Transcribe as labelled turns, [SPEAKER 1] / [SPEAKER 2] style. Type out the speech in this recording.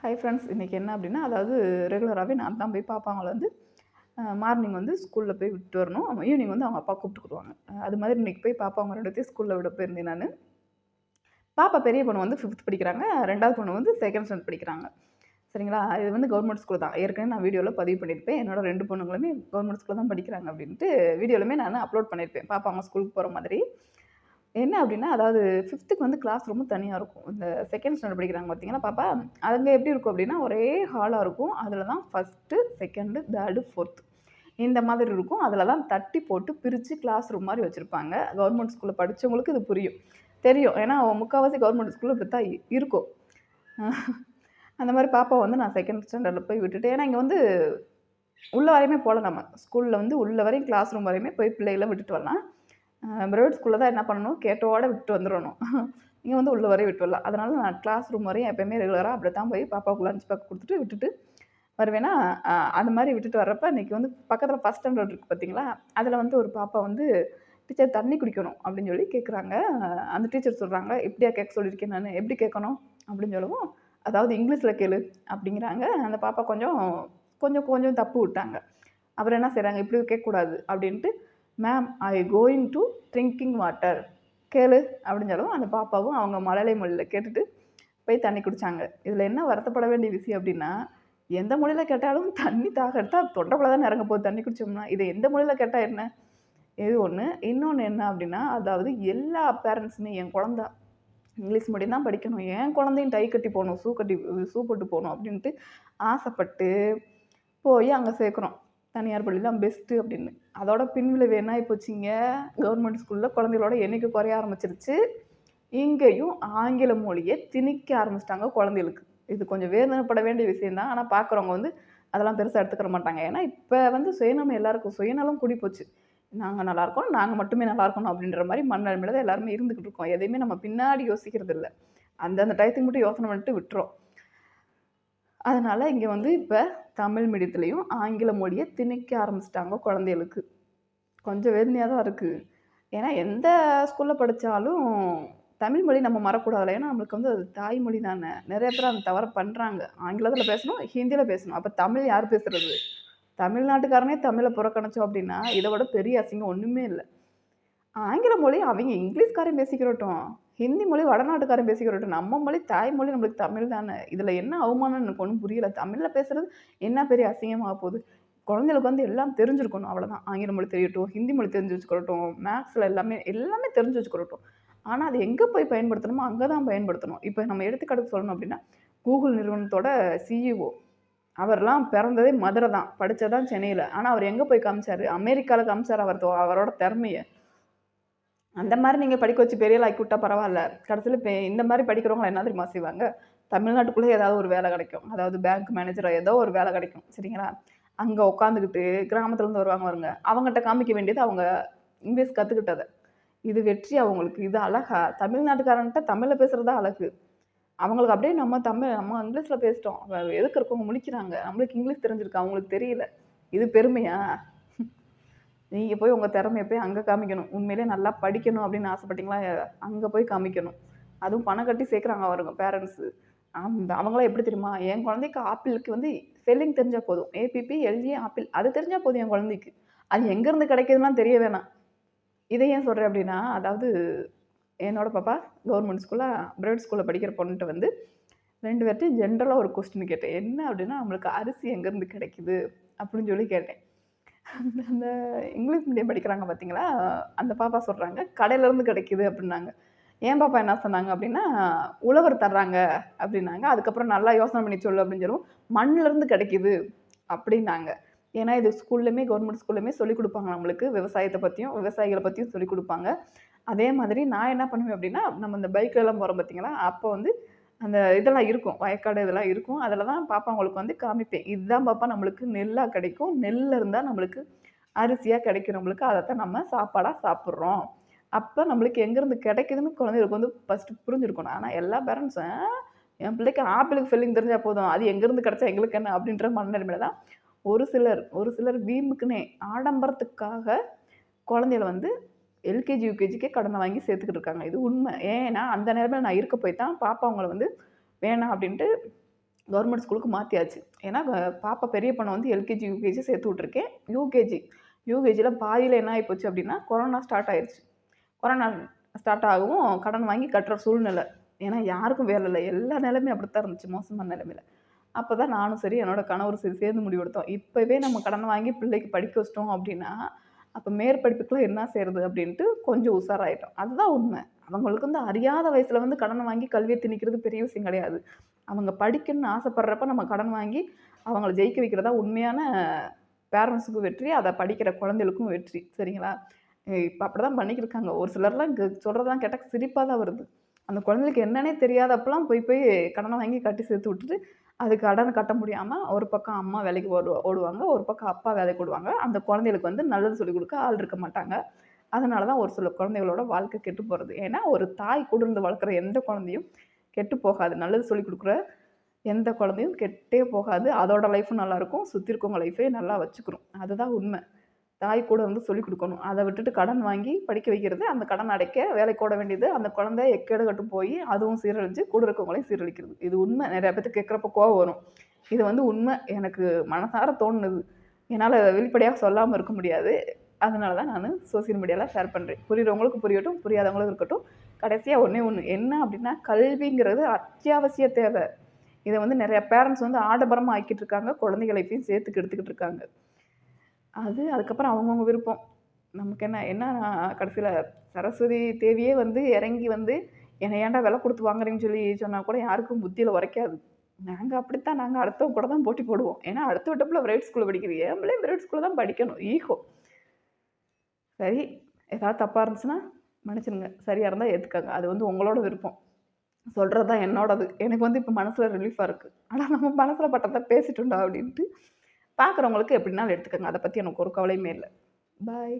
[SPEAKER 1] Hi friends இன்றைக்கி என்ன அப்படின்னா அதாவது ரெகுலராகவே நான் தான் போய் பாப்பா அவங்கள வந்து மார்னிங் வந்து ஸ்கூலில் போய் விட்டு வரணும். ஈவினிங் வந்து அவங்க அப்பா கூப்பிட்டுக்குருவாங்க அது மாதிரி இன்றைக்கி போய் பாப்பா அவங்க ரெண்டுத்தையும் ஸ்கூலில் விட போயிருந்தேன் நான். பாப்பா பெரிய பொண்ணு வந்து ஃபிஃப்த் படிக்கிறாங்க. ரெண்டாவது பொண்ணு வந்து செகண்ட் ஸ்டாண்டர்ட் படிக்கிறாங்க. சரிங்களா? இது வந்து கவர்மெண்ட் ஸ்கூல் தான். ஏற்கனவே நான் வீடியோவில் பதிவு பண்ணியிருப்பேன். என்னோட ரெண்டு பொண்ணுங்களுமே கவர்மெண்ட் ஸ்கூலில் தான் படிக்கிறாங்க அப்படின்ட்டு வீடியோலுமே நான் அப்லோட் பண்ணியிருப்பேன். பாப்பா அவங்க ஸ்கூலுக்கு போகிற மாதிரி. என்ன அப்படின்னா அதாவது ஃபிஃப்த்துக்கு வந்து கிளாஸ் ரூமும் தனியாக இருக்கும். இந்த செகண்ட் ஸ்டாண்டர்ட் படிக்கிறாங்க பார்த்தீங்கன்னா பாப்பா அதுங்க எப்படி இருக்கும் அப்படின்னா ஒரே ஹாலாக இருக்கும். அதில் தான் ஃபஸ்ட்டு செகண்டு தேர்டு ஃபோர்த்து இந்த மாதிரி இருக்கும். அதில் தான் தட்டி போட்டு பிரித்து கிளாஸ் ரூம் மாதிரி வச்சுருப்பாங்க. கவர்மெண்ட் ஸ்கூலில் படித்தவங்களுக்கு இது புரியும். தெரியும். ஏன்னா முக்கால்வாசி கவர்மெண்ட் ஸ்கூலில் இப்படி தான் இருக்கும். அந்த மாதிரி பாப்பா வந்து நான் செகண்ட் ஸ்டாண்டர்டில் போய் விட்டுட்டு ஏன்னா இங்கே வந்து உள்ள வரையுமே போகலாம் நம்ம. ஸ்கூலில் வந்து உள்ள வரையும் கிளாஸ் ரூம் வரையுமே போய் பிள்ளைகளை விட்டுட்டு வரலாம். ப்ரைவேட் ஸ்கூலில் தான் என்ன பண்ணணும்? கேட்டோட விட்டு வந்துடணும். இங்கே வந்து உள்ள வரையும் விட்டு வரலாம். அதனால் நான் கிளாஸ் ரூம் வரையும் எப்போயுமே ரெகுலராக அப்படி தான் போய் பாப்பாவுக்கு லஞ்ச் பேக் கொடுத்துட்டு விட்டுட்டு வருவேன்னா அந்த மாதிரி விட்டுட்டு வர்றப்ப இன்னைக்கு வந்து பக்கத்தில் ஃபஸ்ட் ஸ்டாண்டர்ட் இருக்குது பார்த்தீங்களா அதில் வந்து ஒரு பாப்பா வந்து டீச்சர் தண்ணி குடிக்கணும் அப்படின்னு சொல்லி கேட்குறாங்க அந்த டீச்சர் சொல்கிறாங்க இப்படியா கேட்க சொல்லியிருக்கேன் நான். எப்படி கேட்கணும்? அப்படின்னு சொல்லவும் அதாவது இங்கிலீஷில் கேளு அப்படிங்கிறாங்க. அந்த பாப்பா கொஞ்சம் கொஞ்சம் கொஞ்சம் தப்பு விட்டாங்க. அப்புறம் என்ன செய்கிறாங்க இப்படி கேட்கக்கூடாது அப்படின்ட்டு ma'am I going to drinking water கேளு அப்படின்னு சொல்லவும் அந்த பாப்பாவும் அவங்க மழலை மொழியில் கேட்டுட்டு போய் தண்ணி குடித்தாங்க இதில் என்ன வருத்தப்பட வேண்டிய விஷயம் அப்படின்னா எந்த மொழியில் கேட்டாலும் தண்ணி தாக எடுத்தால் தொண்டைக்குள்ள தான் இறங்க போகுது தண்ணி குடித்தோம்னா இதை எந்த மொழியில் கேட்டால் என்ன? இது ஒன்று இன்னொன்று என்ன அப்படின்னா அதாவது எல்லா பேரண்ட்ஸுமே என் குழந்த இங்கிலீஷ் மீடியம் தான் படிக்கணும். என் குழந்தையும் டை கட்டி போகணும் ஷூ கட்டி ஷூ போட்டு போகணும் அப்படின்ட்டு ஆசைப்பட்டு போய் அங்கே சேர்க்குறோம் தனியார் பள்ளி தான் பெஸ்ட்டு அப்படின்னு. அதோட பின்விளைவு என்ன ஆகிப்போச்சிங்க கவர்மெண்ட் ஸ்கூலில் குழந்தைகளோட எண்ணிக்கை குறைய ஆரம்பிச்சிருச்சு. இங்கேயும் ஆங்கில மொழியை திணிக்க ஆரம்பிச்சிட்டாங்க குழந்தைகளுக்கு. இது கொஞ்சம் வேதனைப்பட வேண்டிய விஷயம்தான். ஆனால் பார்க்குறவங்க வந்து அதெல்லாம் பெருசாக எடுத்துக்கிற மாட்டாங்க. ஏன்னா இப்போ வந்து சுயநலம் எல்லாருக்கும் சுயநலம் கூடி போச்சு நாங்கள் நல்லாயிருக்கோம் நாங்கள் மட்டுமே நல்லா இருக்கணும் அப்படின்ற மாதிரி மனநிலைமையில தான் எல்லாருமே இருந்துக்கிட்டு இருக்கோம். எதையுமே நம்ம பின்னாடி யோசிக்கிறது இல்லை. அந்தந்த டயத்துக்கு மட்டும் யோசனை பண்ணிட்டு விட்டுறோம். அதனால் இங்கே வந்து இப்போ தமிழ் மீடியத்துலேயும் ஆங்கில மொழியை திணிக்க ஆரம்பிச்சிட்டாங்க குழந்தைகளுக்கு. கொஞ்சம் வேதனையாக தான் இருக்குது ஏன்னா எந்த ஸ்கூலில் படித்தாலும் தமிழ் மொழி நம்ம மறக்கூடாதுல ஏன்னா நம்மளுக்கு வந்து அது தாய்மொழி தானே. நிறைய பேர் அந்த தவறை பண்ணுறாங்க ஆங்கிலத்தில் பேசணும் ஹிந்தியில் பேசணும். அப்போ தமிழ் யார் பேசுகிறது தமிழ்நாட்டுக்காரனே தமிழை புறக்கணிச்சோம் அப்படின்னா இதை விட பெரிய அசிங்கம் ஒன்றுமே இல்லை. ஆங்கில மொழி அவங்க இங்கிலீஷ்காரன் பேசிக்கிறட்டும் ஹிந்தி மொழி வடநாட்டுக்காரன் பேசிக்கிறட்டும் நம்ம மொழி தாய்மொழி நம்மளுக்கு தமிழ் தானே. இதில் என்ன அவமானம் எனக்கு ஒன்றும் புரியலை. தமிழில் பேசுகிறது என்ன பெரிய அசிங்கமாக போகுது? குழந்தைகளுக்கு வந்து எல்லாம் தெரிஞ்சிருக்கணும் அவ்வளோதான் ஆங்கில மொழி தெரியட்டும் ஹிந்தி மொழி தெரிஞ்சு வச்சுக்கிறட்டும் மேக்ஸில் எல்லாமே எல்லாமே தெரிஞ்சு வச்சுக்கிறட்டும் ஆனால் அது எங்கே போய் பயன்படுத்தணுமோ அங்கே தான் பயன்படுத்தணும். இப்போ நம்ம எடுத்துக்காட்டுக்கு சொல்லணும் அப்படின்னா கூகுள் நிறுவனத்தோட சிஇஓ அவர்லாம் பிறந்ததே மதுரை தான் படித்ததான் சென்னையில். ஆனால் அவர் எங்கே போய் காமிச்சார்? அமெரிக்காவில் காமிச்சார் அவர் அவரோட திறமையை. அந்த மாதிரி நீங்கள் படிக்க வச்சு பெரிய ஆக்கி விட்டால் பரவாயில்ல. கடைசியில் இப்போ இந்த மாதிரி படிக்கிறவங்களை என்ன தெரியுமா செய்வாங்க? தமிழ்நாட்டுக்குள்ளே ஏதாவது ஒரு வேலை கிடைக்கும். அதாவது பேங்க் மேனேஜரோ ஏதோ ஒரு வேலை கிடைக்கும். சரிங்களா? அங்கே உட்காந்துக்கிட்டு கிராமத்துலேருந்து வருவாங்க வருங்க அவங்ககிட்ட காமிக்க வேண்டியது அவங்க இங்கிலீஷ் கற்றுக்கிட்டதை இது வெற்றி அவங்களுக்கு. இது அழகா. தமிழ்நாட்டுக்காரன்ட்ட தமிழில் பேசுகிறது அழகு. அவங்களுக்கு அப்படியே நம்ம தமிழ் நம்ம இங்கிலீஷில் பேசிட்டோம். அவங்க எதுக்கு இருக்கவங்க முடிக்கிறாங்க நம்மளுக்கு இங்கிலீஷ் தெரிஞ்சிருக்கு? அவங்களுக்கு தெரியல. இது பெருமையா? நீங்கள் போய் உங்கள் திறமையை போய் அங்கே காமிக்கணும். உண்மையிலே நல்லா படிக்கணும் அப்படின்னு ஆசைப்பட்டீங்களா? அங்கே போய் காமிக்கணும். அதுவும் பணம் கட்டி சேர்க்குறாங்க அவருங்க பேரண்ட்ஸு அந்த அவங்களாம் எப்படி தெரியுமா? என் குழந்தைக்கு ஆப்பிளுக்கு வந்து ஸ்பெல்லிங் தெரிஞ்சால் போதும். ஏபிபி எல்ஜி ஆப்பிள் அது தெரிஞ்சால் போதும் என் குழந்தைக்கு. அது எங்கேருந்து கிடைக்குதுன்னா தெரிய வேணாம். இதை ஏன் சொல்கிறேன் அப்படின்னா அதாவது என்னோடய பாப்பா கவர்மெண்ட் ஸ்கூலில் பிரைவேட் ஸ்கூலில் படிக்கிற பொண்ணுகிட்ட வந்து ரெண்டு பேர்ட்டையும் ஜென்ரலாக ஒரு கொஸ்டின் கேட்டேன். என்ன அப்படின்னா நம்மளுக்கு அரிசி எங்கேருந்து கிடைக்குது? அப்படின்னு சொல்லி கேட்டேன். அந்த இங்கிலீஷ் மீடியம் படிக்கிறாங்க பார்த்தீங்களா அந்த பாப்பா சொல்கிறாங்க கடையிலேருந்து கிடைக்குது அப்படின்னாங்க. ஏன் பாப்பா என்ன சொன்னாங்க அப்படின்னா உழவர் தர்றாங்க அப்படின்னாங்க. அதுக்கப்புறம் நல்லா யோசனை பண்ணி சொல்லு அப்படின்னு சொல்லுவோம். மண்ணிலேருந்து கிடைக்குது அப்படின்னாங்க. ஏன்னா இது ஸ்கூல்லையுமே கவர்மெண்ட் ஸ்கூல்லையுமே சொல்லிக் கொடுப்பாங்க நம்மளுக்கு. விவசாயத்தை பற்றியும் விவசாயிகளை பற்றியும் சொல்லிக் கொடுப்பாங்க. அதே மாதிரி நான் என்ன பண்ணுவேன் அப்படின்னா நம்ம இந்த பைக்கெல்லாம் போகிறோம் பார்த்தீங்களா அப்போ வந்து அந்த இதெல்லாம் இருக்கும். வயக்காடு இதெல்லாம் இருக்கும். அதில் தான் பாப்பா அவங்களுக்கு வந்து காமிப்பேன். இதுதான் பாப்பா நம்மளுக்கு நெல்லாக கிடைக்கும். நெல்லில் இருந்தால் நம்மளுக்கு அரிசியாக கிடைக்கும். நம்மளுக்கு அதை தான் நம்ம சாப்பாடாக சாப்பிட்றோம். அப்போ நம்மளுக்கு எங்கேருந்து கிடைக்குதுன்னு குழந்தைகளுக்கு வந்து ஃபஸ்ட்டு புரிஞ்சுருக்கணும். ஆனால் எல்லா பேரண்ட்ஸும் என் பிள்ளைக்கு ஆப்பிளுக்கு ஃபில்லிங் தெரிஞ்சால் போதும். அது எங்கேருந்து கிடைச்சா எங்களுக்கு என்ன? அப்படின்ற மனநிலைமையில தான் ஒரு சிலர் ஒரு சிலர் வீம்புக்குன்னே ஆடம்பரத்துக்காக குழந்தைகள வந்து எல்கேஜி யூகேஜிக்கே கடனை வாங்கி சேர்த்துக்கிட்டு இருக்காங்க. இது உண்மை. ஏன்னா அந்த நேரத்தில் நான் இருக்க போய் தான் பாப்பா அவங்கள வந்து வேணாம் அப்படின்ட்டு கவர்மெண்ட் ஸ்கூலுக்கு மாற்றியாச்சு ஏன்னா பாப்பா பெரிய பொண்ணை வந்து எல்கேஜி யூகேஜி சேர்த்து விட்ருக்கேன் யூகேஜி யூகேஜியில் பாதியில் என்ன ஆகிப்போச்சு அப்படின்னா கொரோனா ஸ்டார்ட் ஆயிடுச்சு கொரோனா ஸ்டார்ட் ஆகவும் கடன் வாங்கி கட்டுற சூழ்நிலை. ஏன்னா யாருக்கும் வேலை இல்லை. எல்லா நிலைமையும் அப்படித்தான் இருந்துச்சு மோசமான நிலைமையில். அப்போ தான் நானும் சரி என்னோட கணவர் சரி சேர்ந்து முடிவெடுத்தோம் இப்போவே நம்ம கடன் வாங்கி பிள்ளைக்கு படிக்க வச்சிட்டோம் அப்படின்னா அப்போ மேற்படிப்புக்குலாம் என்ன செய்கிறது அப்படின்ட்டு கொஞ்சம் உஷாராயிட்டோம். அதுதான் உண்மை. அவங்களுக்கு வந்து அறியாத வயசில் வந்து கடன் வாங்கி கல்வியை திணிக்கிறது பெரிய விஷயம் கிடையாது. அவங்க படிக்கணும்னு ஆசைப்படுறப்ப நம்ம கடன் வாங்கி அவங்கள ஜெயிக்க வைக்கிறதா உண்மையான பேரண்ட்ஸுக்கும் வெற்றி அதை படிக்கிற குழந்தைகளுக்கும் வெற்றி. சரிங்களா? இப்போ அப்படி தான் பண்ணிக்கிருக்காங்க. ஒரு சிலர்லாம் சொல்கிறதெல்லாம் கேட்டால் சிரிப்பாக தான் வருது. அந்த குழந்தைகளுக்கு என்னன்னே தெரியாதப்பெல்லாம் போய் போய் கடனை வாங்கி கட்டி சேர்த்து விட்டுட்டு அது கடன் கட்ட முடியாமல் ஒரு பக்கம் அம்மா வேலைக்கு ஓடு ஓடுவாங்க ஒரு பக்கம் அப்பா வேலைக்கு ஓடுவாங்க. அந்த குழந்தைகளுக்கு வந்து நல்லது சொல்லிக் கொடுக்க ஆள் இருக்க மாட்டாங்க. அதனால தான் ஒரு சில குழந்தைகளோட வாழ்க்கை கெட்டு போகிறது ஏன்னா ஒரு தாய் கூட இருந்து வளர்க்குற எந்த குழந்தையும் கெட்டு போகாது. நல்லது சொல்லிக் கொடுக்குற எந்த குழந்தையும் கெட்டே போகாது. அதோட லைஃப்பும் நல்லாயிருக்கும் சுற்றி இருக்கவங்க லைஃபே நல்லா வச்சுக்கிறோம் அதுதான் உண்மை. தாய் கூட வந்து சொல்லிக் கொடுக்கணும். அதை விட்டுட்டு கடன் வாங்கி படிக்க வைக்கிறது அந்த கடன் அடைக்க வேலைக்கு ஓட வேண்டியது அந்த குழந்தை எக்கேடு கட்டு போய் அதுவும் சீரழிஞ்சு கூட இருக்கவங்களையும் சீரழிக்கிறது. இது உண்மை. நிறைய பேர்த்து கேட்குறப்ப கோவம் வரும். இது வந்து உண்மை. எனக்கு மனசார தோணுனது என்னால் வெளிப்படையாக சொல்லாமல் இருக்க முடியாது. அதனால தான் நான் சோசியல் மீடியாவில் ஷேர் பண்ணுறேன் புரியுறவங்களுக்கு புரியட்டும் புரியாதவங்களுக்கு இருக்கட்டும். கடைசியாக ஒன்றே ஒன்று என்ன அப்படின்னா கல்விங்கிறது அத்தியாவசிய தேவை. இதை வந்து நிறைய பேரண்ட்ஸ் வந்து ஆடம்பரமாக ஆக்கிட்டு இருக்காங்க. குழந்தைகளையும் சேர்த்துக்கு எடுத்துக்கிட்டு இருக்காங்க. அது அதுக்கப்புறம் அவங்கவுங்க விருப்பம். நமக்கு என்ன என்ன கடைசியில் சரஸ்வதி தேவியே வந்து இறங்கி வந்து என்னை ஏன்டா விலை கொடுத்து வாங்குறீங்கன்னு சொல்லி சொன்னால் கூட யாருக்கும் புத்தியில் உரைக்காது. நாங்கள் அப்படித்தான் நாங்கள் அடுத்தவங்க கூட தான் போட்டி போடுவோம். ஏன்னா அடுத்த விட்டப்பில் பிரைவேட் ஸ்கூலில் படிக்கிறது. ஏன் பிள்ளை பிரைவேட் ஸ்கூலில் தான் படிக்கணும். ஈகோ சரி ஏதாவது தப்பாக இருந்துச்சுன்னா மன்னிச்சிடுங்க. சரியாக இருந்தால் ஏற்றுக்காங்க அது வந்து உங்களோட விருப்பம். சொல்கிறது தான் என்னோடது. எனக்கு வந்து இப்போ மனசில் ரிலீஃபாக இருக்குது ஆனால் நம்ம மனசில் பட்டதை பேசிட்டோம்டா அப்படின்ட்டு பார்க்குறவங்களுக்கு எப்படினாலும் எடுத்துக்கோங்க. அதை பற்றி எனக்கு ஒரு கவலையுமே இல்லை. பாய்